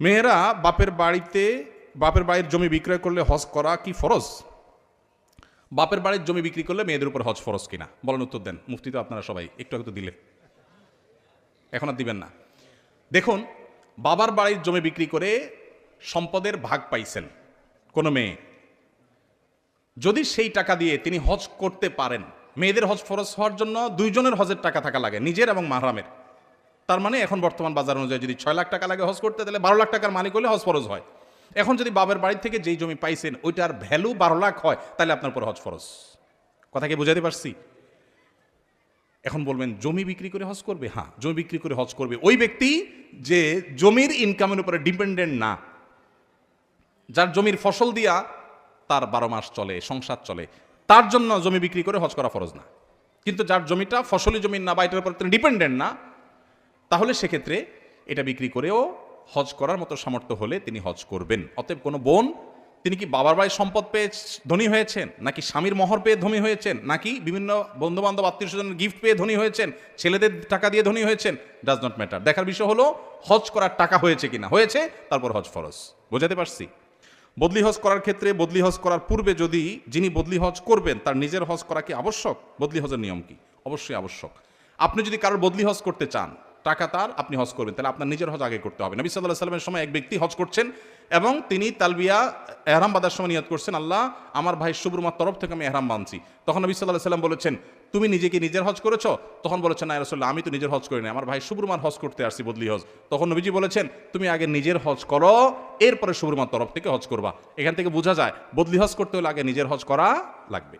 মেয়েরা বাপের বাড়িতে, বাপের বাড়ির জমি বিক্রয় করলে হজ করা কি ফরজ? বাপের বাড়ির জমি বিক্রি করলে মেয়েদের উপর হজ ফরজ কিনা? বলেন উত্তর দেন। মুফতি তো আপনারা সবাই, একটু একটু দিলে এখন আর দিবেন না। দেখুন, বাবার বাড়ির জমি বিক্রি করে সম্পদের ভাগ পাইছেন কোনো মেয়ে। যদি সেই টাকা দিয়ে তিনি হজ করতে পারেন, মেয়েদের হজ ফরজ হওয়ার জন্য দুইজনের হজের টাকা থাকা লাগে, নিজের এবং মাহরামের। তার মানে এখন বর্তমান বাজার অনুযায়ী যদি ছয় লাখ টাকা লাগে হজ করতে, তাহলে বারো লাখ টাকার মালিক হলে হজ ফরজ হয়। এখন যদি বাবার বাড়ি থেকে যেই জমি পাইছেন, ওইটার ভ্যালু বারো লাখ হয়, তাহলে আপনার উপর হজ ফরজ। কথা কি বুঝাতে পারছি? এখন বলবেন, জমি বিক্রি করে হজ করবে? হ্যাঁ জমি বিক্রি করে হজ করবে। ওই ব্যক্তি যে জমির ইনকামের উপরে ডিপেন্ডেন্ট না, যার জমির ফসল দিয়া তার বারো মাস চলে, সংসার চলে, তার জন্য জমি বিক্রি করে হজ করা ফরজ না। কিন্তু যার জমিটা ফসলি জমি না বা এটার উপর তিনি ডিপেন্ডেন্ট না তাহলে সেক্ষেত্রে এটা বিক্রি করেও হজ করার মতো সামর্থ্য হলে তিনি হজ করবেন। অতএব কোনো বোন, তিনি কি বাবার বাড়ির সম্পদ পেয়ে ধনী হয়েছেন? নাকি স্বামীর মহর পেয়ে ধনী হয়েছেন? নাকি বিভিন্ন বন্ধু বান্ধব আত্মীয় স্বজনের গিফট পেয়ে ধনী হয়েছেন? ছেলেদের টাকা দিয়ে ধনী হয়েছেন? ডাজ নট ম্যাটার দেখার বিষয় হলো, হজ করার টাকা হয়েছে কিনা? হয়েছে, তারপর হজ ফরজ। বোঝাতে পারছি? বদলি হজ করার ক্ষেত্রে বদলি হজ করার পূর্বে যদি যিনি বদলি হজ করবেন, তার নিজের হজ করা কি আবশ্যক? বদলি হজের নিয়ম কি? অবশ্যই আবশ্যক। আপনি যদি কারোর বদলি হজ করতে চান টাকা তার, আপনি হজ করবেন। তাহলে আপনার নিজের হজ আগে করতে হবে। নবী সাল্লাহ সাল্লামের সময় এক ব্যক্তি হজ করছেন এবং তিনি তালবিয়া, এহরাম বাঁধার সময় নিয়ত করছেন, আল্লাহ, আমার ভাই শুভরুমার তরফ থেকে আমি এহরাম বাঁধছি। তখন নবী সাল্লাহ সাল্লাম বলেছেন, তুমি নিজেকে নিজের হজ করেছ? তখন বলেছেন, না রসল্লাহ আমি তো নিজের হজ করি না আমার ভাই শুভরুমার হজ করতে আসছি, বদলি হজ। তখন নবীজি বলেছেন, তুমি আগে নিজের হজ করো, এরপরে শুভরুমার তরফ থেকে হজ করবা। এখান থেকে বোঝা যায়, বদলি হজ করতে হলে আগে নিজের হজ করা লাগবে।